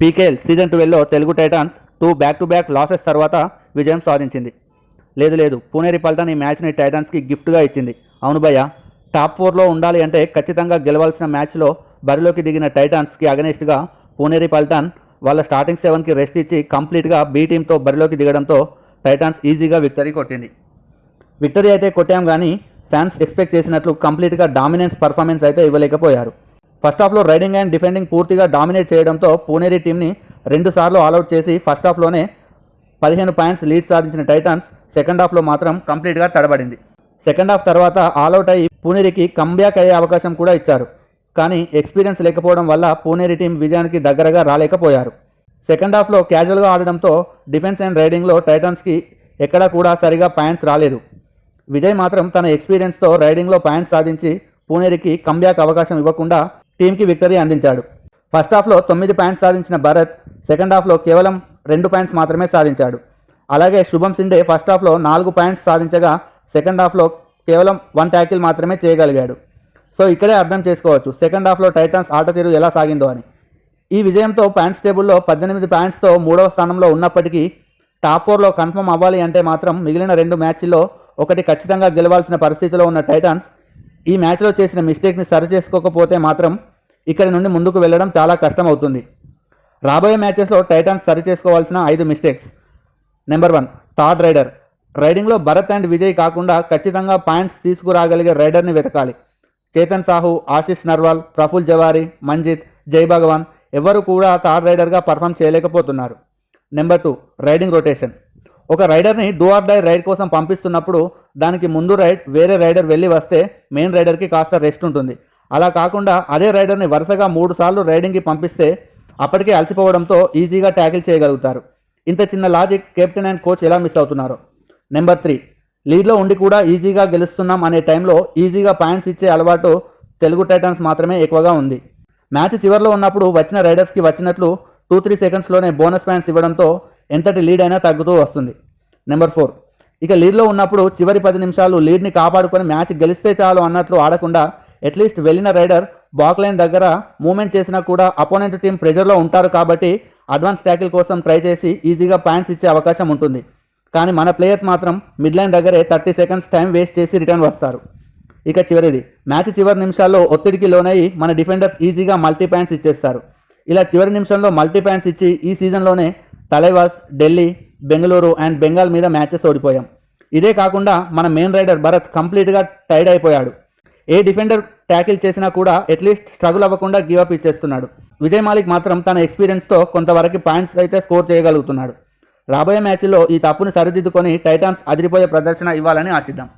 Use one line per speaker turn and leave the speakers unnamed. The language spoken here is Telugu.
PKL season ట్వెల్వ్లో Telugu Titans two back to back losses తర్వాత విజయం సాధించింది. లేదు లేదు పూణేరి పల్టన్ ఈ మ్యాచ్ని టైటాన్స్కి గిఫ్ట్గా ఇచ్చింది. అవును భయ్య టాప్ ఫోర్లో ఉండాలి అంటే ఖచ్చితంగా గెలవాల్సిన మ్యాచ్లో బరిలోకి దిగిన టైటాన్స్కి అగనెస్ట్గా పూణేరి పల్టన్ వాళ్ళ స్టార్టింగ్ సెవెన్కి రెస్ట్ ఇచ్చి కంప్లీట్గా బీ టీంతో బరిలోకి దిగడంతో టైటాన్స్ ఈజీగా విక్టరీ కొట్టింది. విక్టరీ అయితే కొట్టాం కానీ ఫ్యాన్స్ ఎక్స్పెక్ట్ చేసినట్లు కంప్లీట్గా డామినెన్స్ పర్ఫార్మెన్స్ అయితే ఇవ్వలేకపోయారు. ఫస్ట్ హాఫ్లో రైడింగ్ అండ్ డిఫెండింగ్ పూర్తిగా డామినేట్ చేయడంతో పూణేరి టీంని రెండు సార్లు ఆల్అౌట్ చేసి ఫస్ట్ హాఫ్లోనే పదిహేను పాయింట్స్ లీడ్ సాధించిన టైటాన్స్ సెకండ్ హాఫ్లో మాత్రం కంప్లీట్గా తడబడింది. సెకండ్ హాఫ్ తర్వాత ఆల్అౌట్ అయ్యి పూణేరికి కంబ్యాక్ అయ్యే అవకాశం కూడా ఇచ్చారు. కానీ ఎక్స్పీరియన్స్ లేకపోవడం వల్ల పూణేరి టీం విజయానికి దగ్గరగా రాలేకపోయారు. సెకండ్ హాఫ్లో క్యాజువల్గా ఆడడంతో డిఫెన్స్ అండ్ రైడింగ్లో టైటాన్స్కి ఎక్కడా కూడా సరిగా పాయింట్స్ రాలేదు. విజయ్ మాత్రం తన ఎక్స్పీరియన్స్తో రైడింగ్లో పాయింట్స్ సాధించి పూణేరికి కంబ్యాక్ అవకాశం ఇవ్వకుండా టీంకి విక్టరీ అందించాడు. ఫస్ట్ హాఫ్లో తొమ్మిది పాయింట్స్ సాధించిన భరత్ సెకండ్ హాఫ్లో కేవలం రెండు పాయింట్స్ మాత్రమే సాధించాడు. అలాగే శుభం సిండే ఫస్ట్ హాఫ్లో నాలుగు పాయింట్స్ సాధించగా సెకండ్ హాఫ్లో కేవలం వన్ ట్యాకిల్ మాత్రమే చేయగలిగాడు. సో ఇక్కడే అర్థం చేసుకోవచ్చు సెకండ్ హాఫ్లో టైటాన్స్ ఆట తీరు ఎలా సాగిందో అని. ఈ విజయంతో పాయింట్స్ టేబుల్లో పద్దెనిమిది పాయింట్స్తో మూడవ స్థానంలో ఉన్నప్పటికీ టాప్ ఫోర్లో కన్ఫర్మ్ అవ్వాలి అంటే మాత్రం మిగిలిన రెండు మ్యాచ్ల్లో ఒకటి ఖచ్చితంగా గెలవాల్సిన పరిస్థితిలో ఉన్న టైటాన్స్ ఈ మ్యాచ్లో చేసిన మిస్టేక్ని సరి చేసుకోకపోతే మాత్రం ఇక్కడి నుండి ముందుకు వెళ్ళడం చాలా కష్టం అవుతుంది రాబోయే మ్యాచెస్లో టైటాన్స్ సరి చేసుకోవాల్సిన ఐదు mistakes. Number one third raider. రైడింగ్లో Bharat and Vijay కాకుండా ఖచ్చితంగా పాయింట్స్ తీసుకురాగలిగే రైడర్ని వెతకాలి. చేతన్ సాహు ఆశిష్ నర్వాల్ ప్రఫుల్ జవారి మంజిత్ జై భగవాన్ ఎవరు కూడా థర్డ్ రైడర్గా పర్ఫామ్ చేయలేకపోతున్నారు. Number two raiding rotation. ఒక రైడర్ని డూ ఆర్ డై రైడ్ కోసం పంపిస్తున్నప్పుడు దానికి ముందు రైడ్ వేరే రైడర్ వెళ్ళి వస్తే మెయిన్ రైడర్కి కాస్త రెస్ట్ ఉంటుంది. అలా కాకుండా అదే రైడర్ని వరుసగా మూడు సార్లు రైడింగ్కి పంపిస్తే అప్పటికే అలసిపోవడంతో ఈజీగా ట్యాకిల్ చేయగలుగుతారు. ఇంత చిన్న లాజిక్ కెప్టెన్ అండ్ కోచ్ ఎలా మిస్ అవుతున్నారు? నెంబర్ త్రీ లీడ్లో ఉండి కూడా ఈజీగా గెలుస్తున్నాం అనే టైంలో ఈజీగా పాయింట్స్ ఇచ్చే అలవాటు తెలుగు టైటన్స్ మాత్రమే ఎక్కువగా ఉంది. మ్యాచ్ చివరిలో ఉన్నప్పుడు వచ్చిన రైడర్స్కి వచ్చినట్లు టూ త్రీ సెకండ్స్లోనే బోనస్ పాయింట్స్ ఇవ్వడంతో ఎంతటి లీడ్ అయినా తగ్గుతూ వస్తుంది. నెంబర్ ఫోర్ ఇక లీడ్లో ఉన్నప్పుడు చివరి పది నిమిషాలు లీడ్ని కాపాడుకొని మ్యాచ్ గెలిస్తే చాలు అన్నట్లు ఆడకుండా అట్లీస్ట్ వెళ్ళిన రైడర్ బాక్ లైన్ దగ్గర మూమెంట్ చేసినా కూడా అపోనెంట్ టీం ప్రెజర్లో ఉంటారు కాబట్టి అడ్వాన్స్ ట్యాకిల్ కోసం ట్రై చేసి ఈజీగా పాయింట్స్ ఇచ్చే అవకాశం ఉంటుంది. కానీ మన ప్లేయర్స్ మాత్రం మిడ్ లైన్ దగ్గరే థర్టీ సెకండ్స్ టైం వేస్ట్ చేసి రిటర్న్ వస్తారు. ఇక చివరిది. మ్యాచ్ చివరి నిమిషాల్లో ఒత్తిడికి లోనయ్యి మన డిఫెండర్స్ ఈజీగా మల్టీ పాయింట్స్ ఇచ్చేస్తారు. ఇలా చివరి నిమిషంలో మల్టీ పాయింట్స్ ఇచ్చి ఈ సీజన్లోనే తలైవాస్ ఢిల్లీ బెంగళూరు అండ్ బెంగాల్ మీద మ్యాచెస్ ఓడిపోయాం. ఇదే కాకుండా మన మెయిన్ రైడర్ భరత్ కంప్లీట్గా టైర్డ్ అయిపోయాడు. ఏ డిఫెండర్ ట్యాకిల్ చేసినా కూడా అట్లీస్ట్ స్ట్రగుల్ అవ్వకుండా గివ్ అప్ ఇచ్చేస్తున్నాడు. విజయ్ మాలిక్ మాత్రం తన ఎక్స్పీరియన్స్తో కొంతవరకు పాయింట్స్ అయితే స్కోర్ చేయగలుగుతున్నాడు. రాబోయే మ్యాచ్లో ఈ తప్పుని సరిదిద్దుకొని టైటాన్స్ అదిరిపోయే ప్రదర్శన ఇవ్వాలని ఆశిద్దాం.